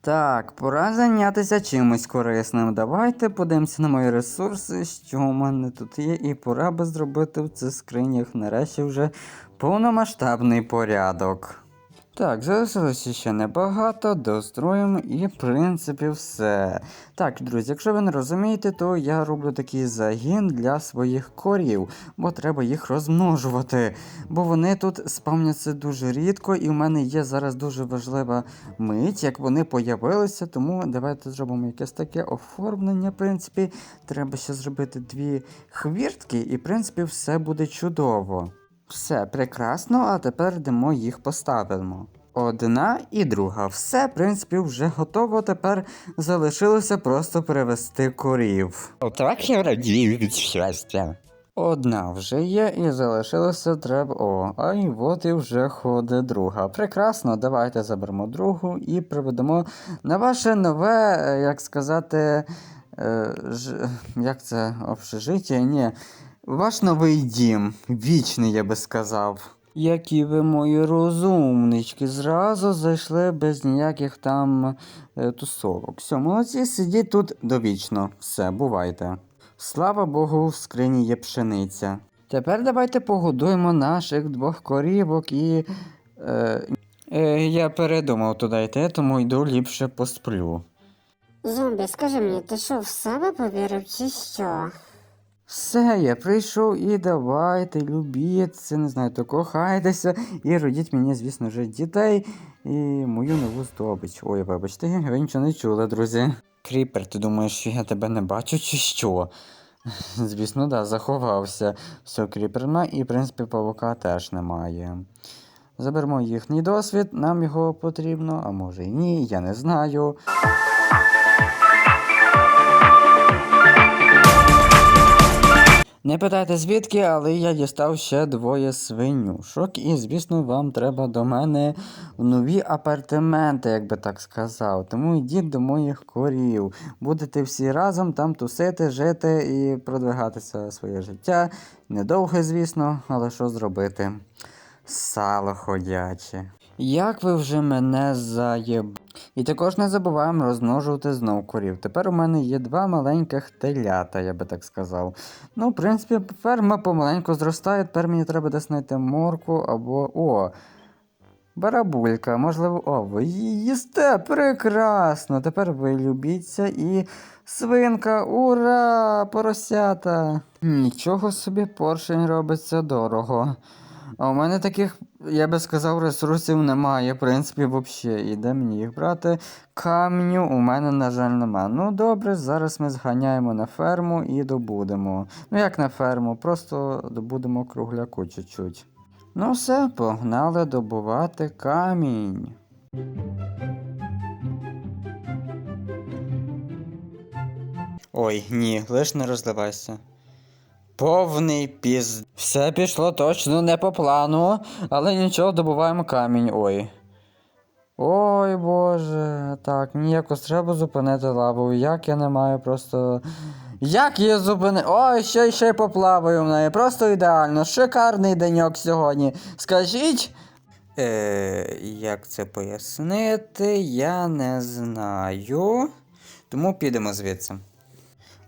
Так, пора зайнятися чимось корисним. Давайте подивимося на мої ресурси, що у мене тут є, і пора би зробити в цих скринях нарешті вже повномасштабний порядок. Так, залишилося ще небагато, достроїмо і, в принципі, все. Так, друзі, якщо ви не розумієте, то я роблю такий загін для своїх корів, бо треба їх розмножувати. Бо вони тут спавняться дуже рідко, і в мене є зараз дуже важлива мить, як вони появилися, тому давайте зробимо якесь таке оформлення. В принципі, треба ще зробити дві хвіртки, і в принципі все буде чудово. Все прекрасно, а тепер йдемо їх поставимо. Одна і друга. Все, в принципі, вже готово. Тепер залишилося просто перевести корів. Так я радію від щастя. Одна вже є, і залишилося треба. О, а й от і вже ходить друга. Прекрасно, давайте заберемо другу і приведемо на ваше нове, е, як сказати, е, ж, як це общежиття? Ні. Ваш новий дім. Вічний, я би сказав. Які ви мої розумнички, зразу зайшли без ніяких там е, тусовок. Все, молодці, сидіть тут довічно. Все, бувайте. Слава Богу, в скрині є пшениця. Тепер давайте погодуємо наших двох корівок і. Е, е, я передумав туди йти, тому йду ліпше посплю. Зомбі, скажи мені, ти що в себе повірив чи що? Все, я прийшов і давайте, любіться, не знаю, то кохайтеся і родіть мені, звісно ж, дітей і мою нову здобич. Ой, вибачте, ви нічого не чули, друзі. Кріпер, ти думаєш, що я тебе не бачу, чи що? Звісно, да, заховався. Все, кріпер нема, і, в принципі, павука теж немає. Заберемо їхній досвід, нам його потрібно, а може і ні, я не знаю. Не питайте звідки, але я дістав ще двоє свинюшок, і, звісно, вам треба до мене в нові апартаменти, як би так сказав. Тому йдіть до моїх корів. Будете всі разом там тусити, жити і продвигатися своє життя. Недовге, звісно, але що зробити? Сало ходяче. Як ви вже мене заєб... І також не забуваємо розмножувати знов корів. Тепер у мене є два маленьких телята, я би так сказав. Ну, в принципі, ферма помаленьку зростає, тепер мені треба десь знайти морку або. О! Барабулька, можливо, о, ви їсте, прекрасно. Тепер ви любіться і свинка, ура! Поросята! Нічого собі поршень робиться дорого. А у мене таких, я би сказав, ресурсів немає, в принципі, взагалі. І де мені їх брати? Камню у мене, на жаль, нема. Ну добре, зараз ми зганяємо на ферму і добудемо. Ну як на ферму, просто добудемо кругляку чуть-чуть. Ну все, погнали добувати камінь. Ой, ні, лиш не розливайся. Повний піз. Все пішло точно не по плану, але нічого, добуваємо камінь. Ой. Ой боже. Так, мені якось треба зупинити лаву. Як я не маю просто. Як її зупинити? Ой, ще ще й поплаваю в неї. Просто ідеально. Шикарний деньок сьогодні. Скажіть. Е, як це пояснити? Я не знаю. Тому підемо звідси.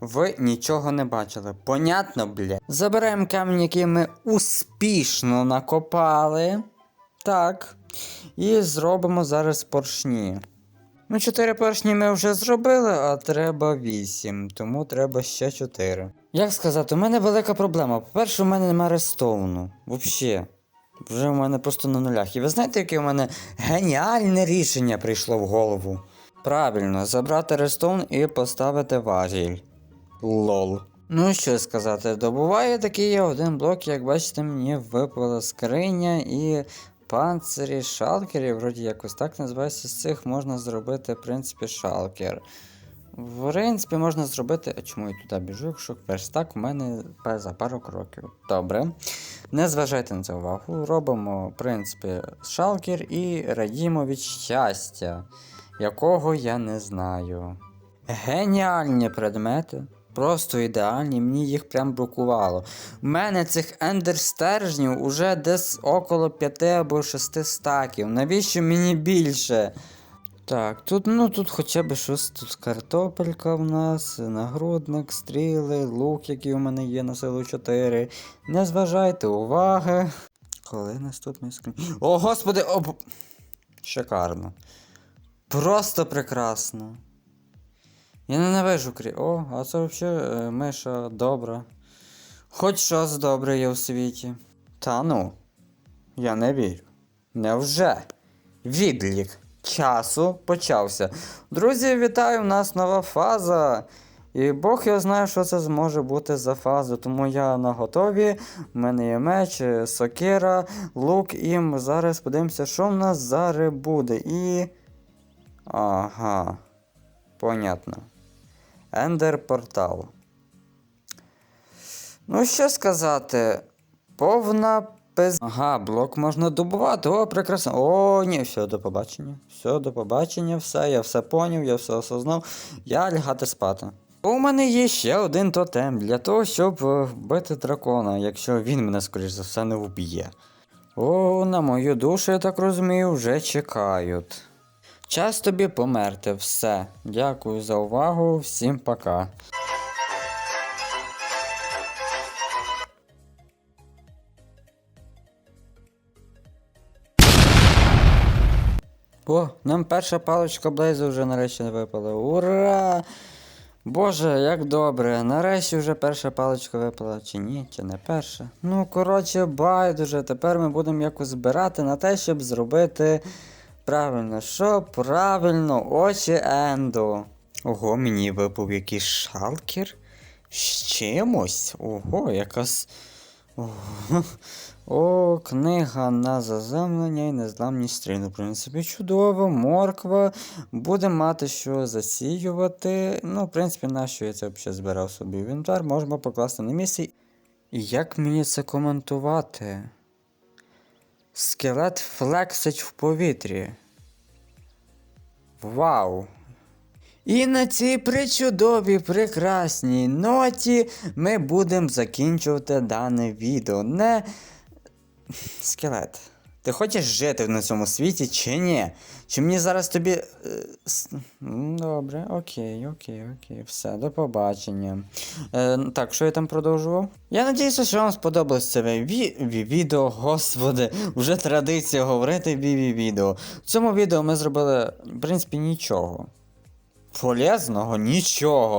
Ви нічого не бачили. Понятно, блядь. Забираємо камінь, який ми успішно накопали. Так. І зробимо зараз поршні. Ну, 4 поршні ми вже зробили, а треба 8, тому треба ще 4. Як сказати, у мене велика проблема. По-перше, у мене немає рестоуну. Взагалі. Вже у мене просто на нулях. І ви знаєте, яке у мене геніальне рішення прийшло в голову? Правильно, забрати рестоун і поставити важіль. Лол. Ну що сказати, добуває такий один блок, як бачите, мені випала скриня і панцирі, шалкері, вроді якось так називається. З цих можна зробити, в принципі, шалкер. В принципі, можна зробити. А чому я туди біжу, якщо верстак у мене за пару кроків. Добре. Не зважайте на це увагу. Робимо, в принципі, шалкер і радімо від щастя, якого я не знаю. Геніальні предмети. Просто ідеальні, мені їх прям бракувало. У мене цих ендерстержнів уже десь около 5 або 6 стаків. Навіщо мені більше? Так, тут, ну тут хоча б щось, тут картопелька в нас, нагрудник, стріли, лук, який у мене є на силу 4. Не зважайте уваги. Коли наступний скрін. О, господи! О, б- Шикарно. Просто прекрасно. Я ненавижу крі. О, а це взагалі миша добра. Хоч щось добре є у світі. Та ну. Я не вірю. Невже? Відлік часу почався. Друзі, вітаю! У нас нова фаза. І Бог його знає, що це зможе бути за фаза. Тому я на готові. У мене є меч, е, сокира, лук, і ми зараз подивимося, що в нас зараз буде. І. Ага. Понятно. Ендер портал. Ну, що сказати? Повна пиз... Ага, блок можна добувати. О, прекрасно. О, ні, все, до побачення. Все, до побачення, все, я все поняв, я все осознав. Я лягати спати. У мене є ще один тотем для того, щоб е, вбити дракона, якщо він мене, скоріш за все, не вб'є. О, на мою душу, я так розумію, вже чекають. Час тобі померти, все. Дякую за увагу, всім пока. О, нам перша паличка Блейзу вже нарешті не випала. Ура! Боже, як добре. Нарешті вже перша паличка випала. Чи ні, чи не перша. Ну, коротше, байдуже. Тепер ми будемо якось збирати на те, щоб зробити правильно. Що правильно, очі Енду. Ого, мені випав якийсь шалкер. З чимось. Ого, якась. Ого. О, книга на заземлення і незламність стрін. В принципі, чудово, морква. Буде мати що засіювати. Ну, в принципі, на що я це взагалі збирав собі в інвентар, можемо покласти на місце. І Як мені це коментувати? Скелет флексить в повітрі. Вау! І на цій причудовій прекрасній ноті ми будемо закінчувати дане відео. Не скелет. Ти хочеш жити на цьому світі чи ні? Чи мені зараз тобі. е, Добре, окей, окей, окей, все, до побачення. Е, так, що я там продовжував? Я надіюся, що вам сподобалось це ві- ві- відео, господи, вже традиція говорити ві відео. В цьому відео ми зробили, в принципі, нічого. Полезного нічого.